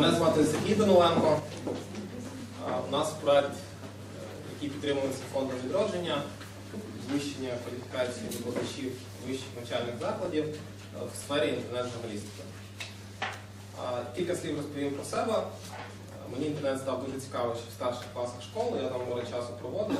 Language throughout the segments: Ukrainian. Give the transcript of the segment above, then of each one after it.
Мене звати Сергій Даниленко. У нас проект, е, який підтримується фондом відродження, підвищення кваліфікації викладачів вищих навчальних закладів е, в сфері інтернет-журналістики. Кілька слів розповім про себе. Е, Мені інтернет став дуже цікавий ще в старших класах школи, я там море часу проводив.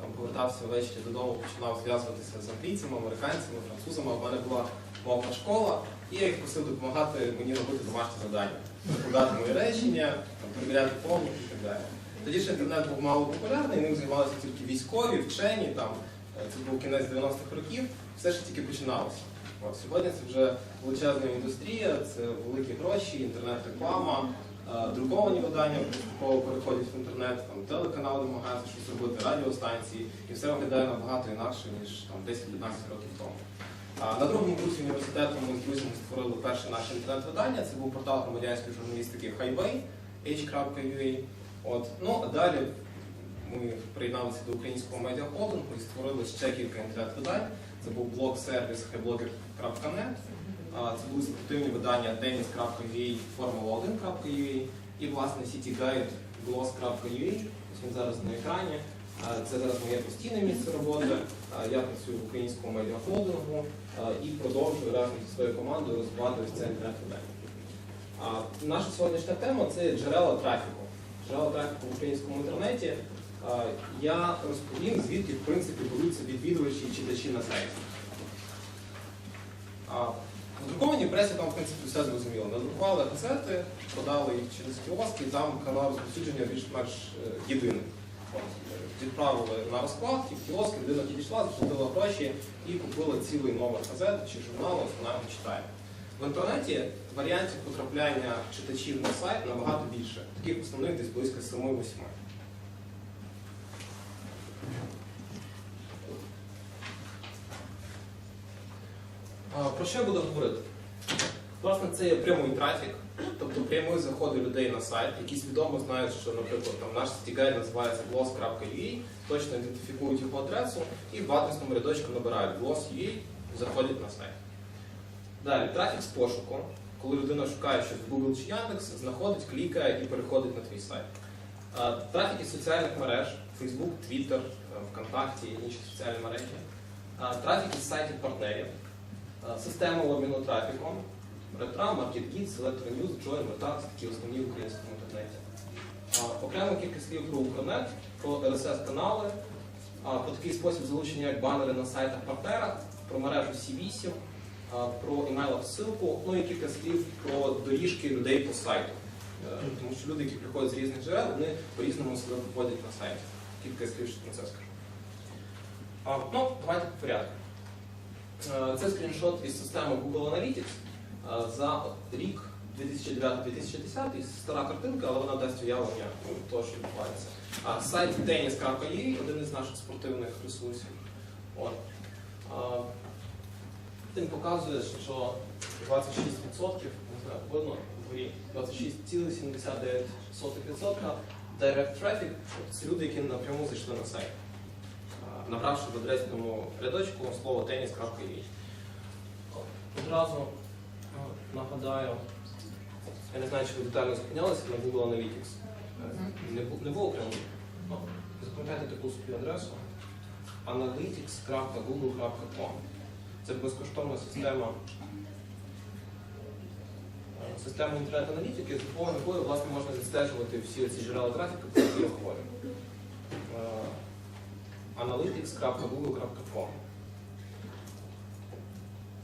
Там повертався ввечері додому, починав зв'язуватися з англійцями, американцями, французами. У мене була мовна школа, і я їх просив допомагати мені робити домашні завдання, викладати мої речення, перевіряти помніки і так далі. Тоді ще інтернет був мало популярний, ним займалися тільки військові, вчені. Там е, це був кінець 90-х років, все ж тільки починалося. От, сьогодні це вже величезна індустрія, це великі гроші, інтернет-реклама, е, друковані видання поступово переходять в інтернет, там телеканали намагаються щось робити, радіостанції, і все виглядає набагато інакше, ніж там 10-15 років тому. На другому курсі університету ми з друзями створили перше наше інтернет-видання. Це був портал громадянської журналістики Highway, h.ua. От. Ну, а далі ми приєдналися до українського медіахолдингу і створили ще кілька інтернет-видань. Це був блог-сервіс highblogger.net, це були спортивні видання tennis.ua, formula1.ua і, власне, City gloss.ua. Ось він зараз на екрані. Це зараз моє постійне місце роботи. Я працюю в українському медіахолдингу і продовжую разом зі своєю командою розвивати ось це інтернет-видання. А, Наша сьогоднішня тема це джерела трафіку. Джерела трафіку в українському інтернеті. Я розповім, звідки в принципі беруться відвідувачі і читачі на сайті. В друкованій пресі там в принципі все зрозуміло. Надрукували газети, подали їх через кіоски, там канал розповсюдження більш-менш е, єдиний. Відправили на розкладки, в кіоски, людина підійшла, заплатила гроші і купила цілий номер газети чи журналу, вона його читає. В інтернеті варіантів потрапляння читачів на сайт набагато більше. Таких основних десь близько 7-8. Про що я буду говорити? Власне, це є прямий трафік, тобто прямі заходи людей на сайт, які свідомо знають, що, наприклад, там наш стігай називається gloss.ua, точно ідентифікують його адресу і в адресному рядочку набирають gloss.ua, заходять на сайт. Далі, трафік з пошуку, коли людина шукає щось в Google чи Яндекс, знаходить, клікає і переходить на твій сайт. Трафік із соціальних мереж, Facebook, Twitter, е, ВКонтакті і інші соціальні мережі. Трафік із сайтів партнерів, система обміну трафіком, Ретра, MarketGeek, Electronews, Join, Metax, такі основні в українському інтернеті. Окремо кілька слів про Укрнет, про RSS-канали, про такий спосіб залучення, як банери на сайтах партнера, про мережу C8, а, про імейл-розсилку, ну і кілька слів про доріжки людей по сайту. Е, Тому що люди, які приходять з різних джерел, вони по-різному себе поводять на сайті. Кілька слів ще про це скажу. Ну, давайте по порядку. Е, Це скріншот із системи Google Analytics за рік 2009-2010. Стара картинка, але вона дасть уявлення ну, того, що відбувається. А сайт tennis.ua один із наших спортивних ресурсів. От. Він показує, що 26%, не знаю, видно вгорі, 26,79% direct traffic це люди, які напряму зайшли на сайт набравши в адресному рядочку слово tennis.ua. Одразу нагадаю, я не знаю, чи ви детально зупинялися на Google Analytics. Не, було прямо. Ну, Запам'ятайте таку собі адресу analytics.google.com. Це безкоштовна система. е, Система інтернет-аналітики, з допомогою якої власне можна відстежувати всі ці джерела трафіку, про які я говорю. Е, analytics.google.com.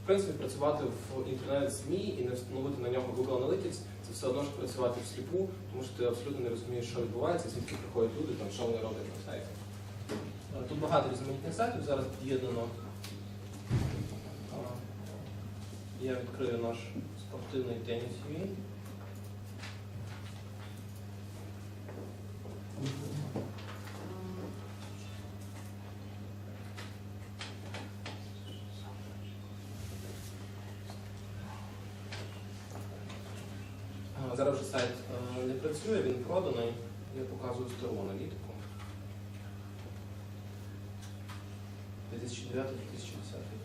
Принципі, працювати в інтернет-ЗМІ і не встановити на нього Google Analytics це все одно, ж працювати в сліпу, тому що ти абсолютно не розумієш, що відбувається, звідки приходять люди, там, що вони роблять на сайті. Тут багато різноманітних сайтів, зараз під'єднано. Я відкрию наш спортивний теніс Зараз сайт е, не працює, він проданий. Я показую стару аналітику. 2009-2010 рік.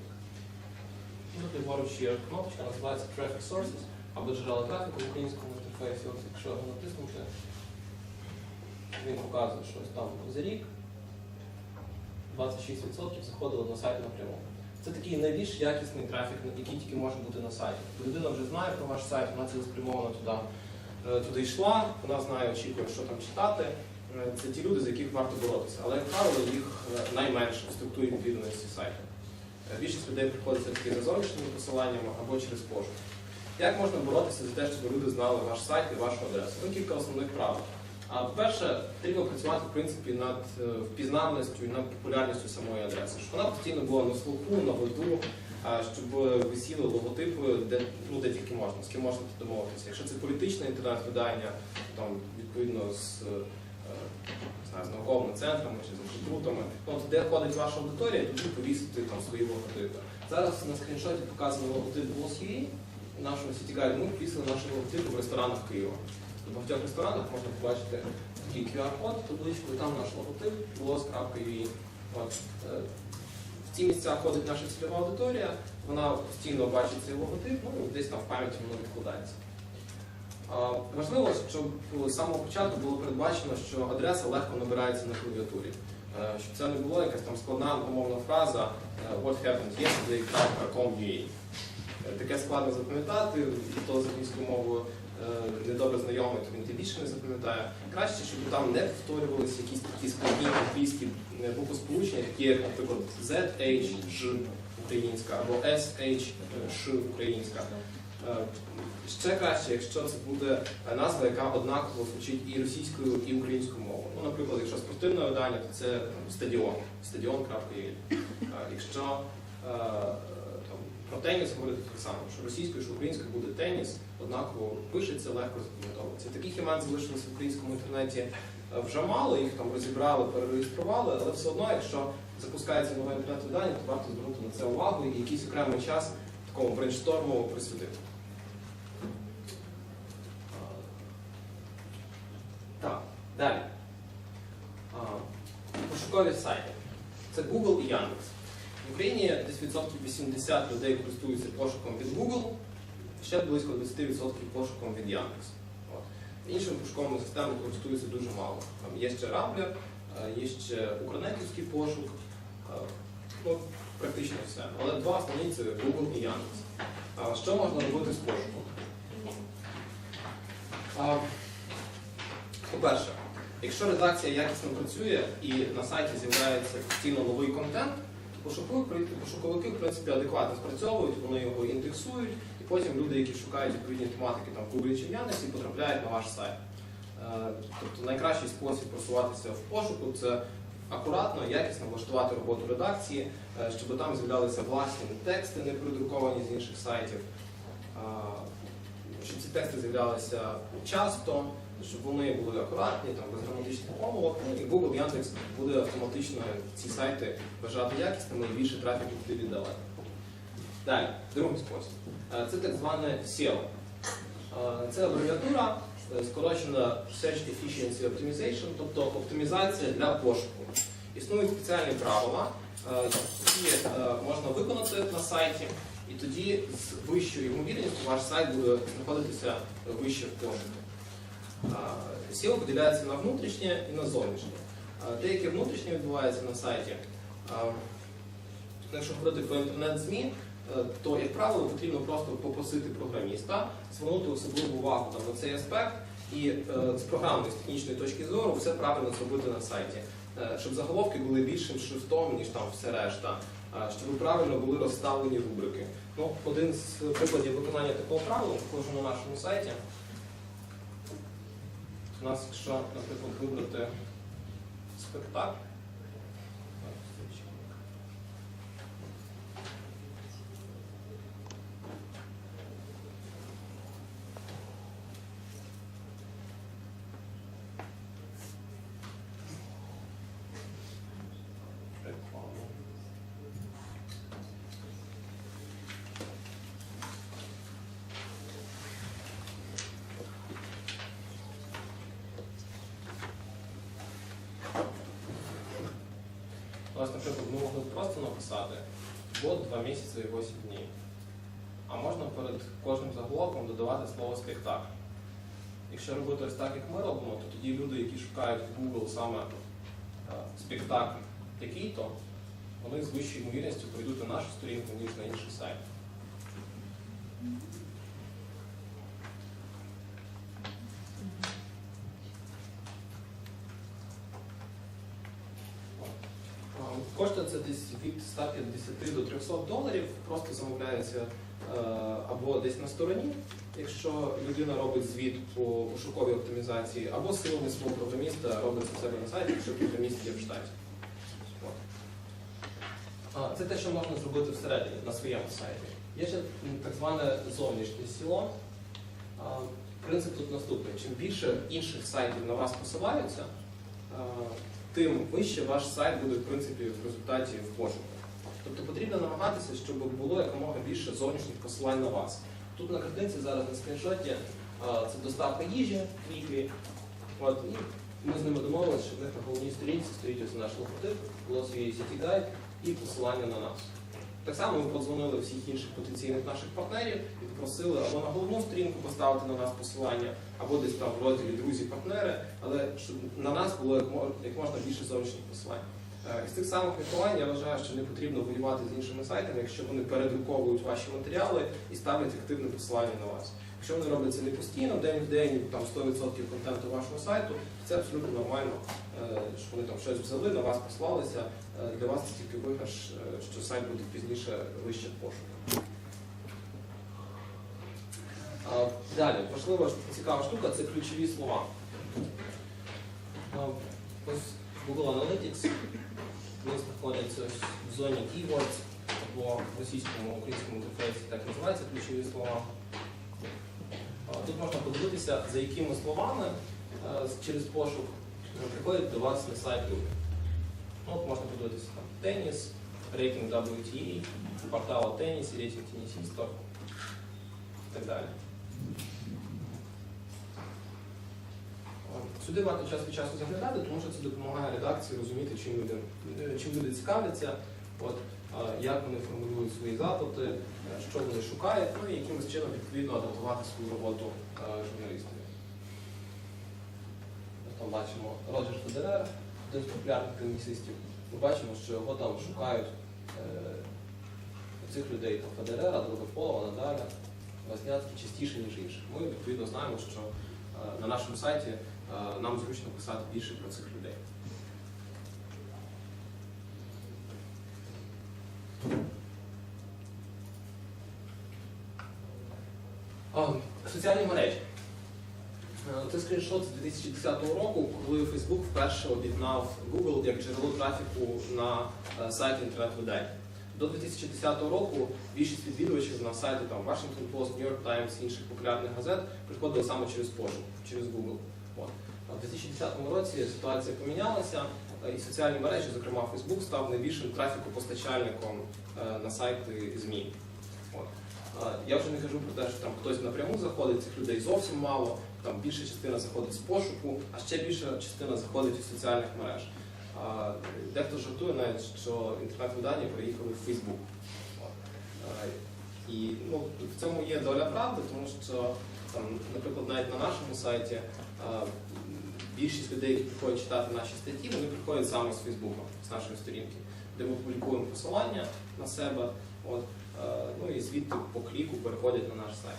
Ну, Тут ліворуч є кнопочка, називається Traffic Sources. або джерела трафіку в українському інтерфейсі. От якщо його натиснути, він показує, що ось там за рік 26% заходило на сайт напряму. Це такий найбільш якісний трафік, який тільки може бути на сайті. Людина вже знає про ваш сайт, вона цілеспрямовано туди, е, туди йшла, вона знає, очікує, що там читати. Е, Це ті люди, за яких варто боротися. Але, як правило, їх е, найменше в структурі відвідуваності сайту. Більшість людей приходиться таки за зовнішніми посиланнями або через пошук. Як можна боротися за те, щоб люди знали ваш сайт і вашу адресу? Ну, кілька основних правил. А по-перше, треба працювати в принципі над е, впізнаваністю і над популярністю самої адреси. Щоб вона постійно була на слуху, на виду, щоб висіли логотипи, де, ну, де тільки можна, з ким можна домовитися. Якщо це політичне інтернет-видання, там відповідно з, е, з науковими центрами чи з інститутами, ну, де ходить ваша аудиторія, туди повісити там свої логотипи. Зараз на скріншоті показано логотип. В нашому сітігайді ми повісили наші логотипи в ресторанах Києва. В багатьох ресторанах можна побачити такий QR-код, табличку, і там наш логотип. От, е, В ці місця ходить наша цільова аудиторія, вона постійно бачить цей логотип, ну десь там в пам'яті воно відкладається. Важливо, щоб з самого початку було передбачено, що адреса легко набирається на клавіатурі. Е, Щоб це не було якась там складна умовна фраза е, What happened yesterday.com.ua. Е, Таке складно запам'ятати, і то з мовою недобре знайомий, то він тим більше не запам'ятає. Краще, щоб там не повторювалися якісь такі складні англійські е, буквосполучення, такі наприклад, ZH, Ж українська або SH, Ш українська. Е, Ще краще, якщо це буде е, назва, яка однаково звучить і російською, і українською мовою. Ну, наприклад, якщо спортивне видання, то це стадіон, стадіон.ua. Е, Якщо е, про теніс говорити так само, що російською, що українською буде теніс, однаково пишеться, легко запам'ятовується. Таких імен залишилося в українському інтернеті е, вже мало, їх там розібрали, перереєстрували, але все одно, якщо запускається нове інтернет-видання, то варто звернути на це увагу і якийсь окремий час такому брейншторму присвятити. Так, далі. Пошукові сайти. Це Google і Яндекс. В Україні десь відсотків 80 людей користуються пошуком від Google, ще близько 20% пошуком від Яндекс. Іншими пошуковими системами користуються дуже мало. Там є ще Рамблер, е, є ще Укрнетівський пошук, е, ну, практично все. Але два основні це Google і Яндекс. Що можна робити з пошуком? По-перше, якщо редакція якісно працює і на сайті з'являється постійно новий контент, пошуковики, в принципі адекватно спрацьовують, вони його індексують, і потім люди, які шукають відповідні тематики там, в Google чи в Яндексі, потрапляють на ваш сайт. Е, Тобто найкращий спосіб просуватися в пошуку це акуратно, якісно влаштувати роботу редакції, е, щоб там з'являлися власні тексти, не продруковані з інших сайтів. Е, Щоб ці тексти з'являлися часто, щоб вони були акуратні, там, без граматичних помилок, ну, і Google Яндекс буде автоматично ці сайти вважати якісними і більше трафіку туди віддавати. Далі, другий спосіб. Е, Це так зване SEO. Е, Це абревіатура, е, скорочена Search Efficiency Optimization, тобто оптимізація для пошуку. Існують спеціальні правила, які можна виконати на сайті, і тоді з вищою ймовірністю ваш сайт буде знаходитися вище в пошуку. SEO поділяється на внутрішнє і на зовнішнє. Деяке внутрішнє відбувається на сайті. Якщо говорити про інтернет-ЗМІ, е, то, як правило, потрібно просто попросити програміста звернути особливу увагу там, на цей аспект і е, з програмної, з технічної точки зору все правильно зробити на сайті. Е, Щоб заголовки були більшим шрифтом, ніж там все решта, щоб правильно були розставлені рубрики. Ну, один з прикладів виконання такого правила також на нашому сайті. Нас, якщо, наприклад, вибрати спектакль. Наприклад, ми могли просто написати бот 2 місяці і 8 днів. А можна перед кожним заголовком додавати слово спектакль. Якщо робити ось так, як ми робимо, то тоді люди, які шукають в Google саме е, спектакль такий-то, вони з вищою ймовірністю прийдуть на нашу сторінку, ніж на інший сайт. А, Коштує це десь від 150 до 300 доларів, просто замовляється е, або десь на стороні, якщо людина робить звіт по пошуковій оптимізації, або силами свого програміста робить це себе на сайті, якщо програміст є в штаті. Це те, що можна зробити всередині на своєму сайті. Є ще так зване зовнішнє сіло. Принцип тут наступний: чим більше інших сайтів на вас посилаються, тим вище ваш сайт буде в принципі в результаті в пошуку. Тобто потрібно намагатися, щоб було якомога більше зовнішніх посилань на вас. Тут на картинці зараз на скріншоті це доставка їжі, квіти. От, і ми з ними домовилися, що в них на головній сторінці стоїть ось наш логотип, було свій City і посилання на нас. Так само ми подзвонили всіх інших потенційних наших партнерів і попросили або на головну сторінку поставити на нас посилання, або десь там в розділі друзі-партнери, але щоб на нас було як можна більше зовнішніх посилань. Е, З тих самих міркувань я вважаю, що не потрібно воювати з іншими сайтами, якщо вони передруковують ваші матеріали і ставлять активне посилання на вас. Якщо вони роблять це не постійно, день в день, там 100% контенту вашого сайту, це абсолютно нормально, е, що вони там щось взяли, на вас послалися. Е, Для вас це тільки виграш, е, що сайт буде пізніше вище пошуку. Далі, важлива цікава штука це ключові слова. Ось Google Analytics вони знаходяться ось в зоні keywords або в російському українському інтерфейсі так називаються ключові слова. Тут можна подивитися, за якими словами е, через пошук е, приходять до вас на сайт люди. Ну, от можна подивитися там теніс, рейтинг WTA, портал о тенісі, рейтинг тенісістів і так далі. Сюди варто час від часу заглядати, тому що це допомагає редакції розуміти, чим люди, е, чим люди цікавляться, от, е, як вони формулюють свої запити, е, що вони шукають, ну і якимось чином відповідно адаптувати свою роботу журналістів. Ось Там бачимо Роджер Федерер, один з популярних тенісистів. Ми бачимо, що його там шукають е, цих людей там Федерера, Другополова, Надаля, Возняцький частіше, ніж інших. Ми відповідно знаємо, що е, на нашому сайті е, нам зручно писати більше про цих людей. Соціальні мережі. Е, Це скріншот з 2010 року, коли Facebook вперше об'єднав Google як джерело трафіку на е, сайт інтернет-видань. До 2010 року більшість відвідувачів на сайти там, Washington Post, New York Times, інших популярних газет приходили саме через пошук, через Google. От. В 2010 році ситуація помінялася, е, і соціальні мережі, зокрема Facebook, став найбільшим трафікопостачальником на сайти ЗМІ. От. Я вже не кажу про те, що там хтось напряму заходить, цих людей зовсім мало, там більша частина заходить з пошуку, а ще більша частина заходить із соціальних мереж. Дехто жартує навіть, що інтернет-видання переїхали в Фейсбук. І ну, в цьому є доля правди, тому що, там, наприклад, навіть на нашому сайті більшість людей, які приходять читати наші статті, вони приходять саме з Фейсбука, з нашої сторінки, де ми публікуємо посилання на себе. От, ну і звідти по кліку переходять на наш сайт.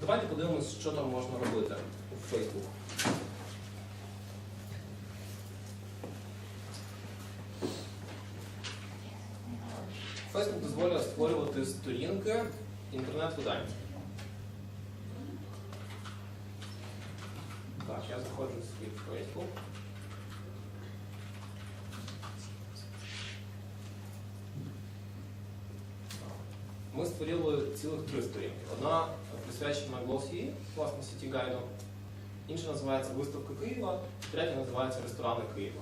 Давайте подивимось, що там можна робити у Facebook. Facebook дозволяє створювати сторінки інтернет-видань. Так, я заходжу в свій Facebook. Ми створили цілих три сторінки. Одна присвячена Glossy, власне, сіті гайду. інша називається Виставка Києва, третя називається Ресторани Києва.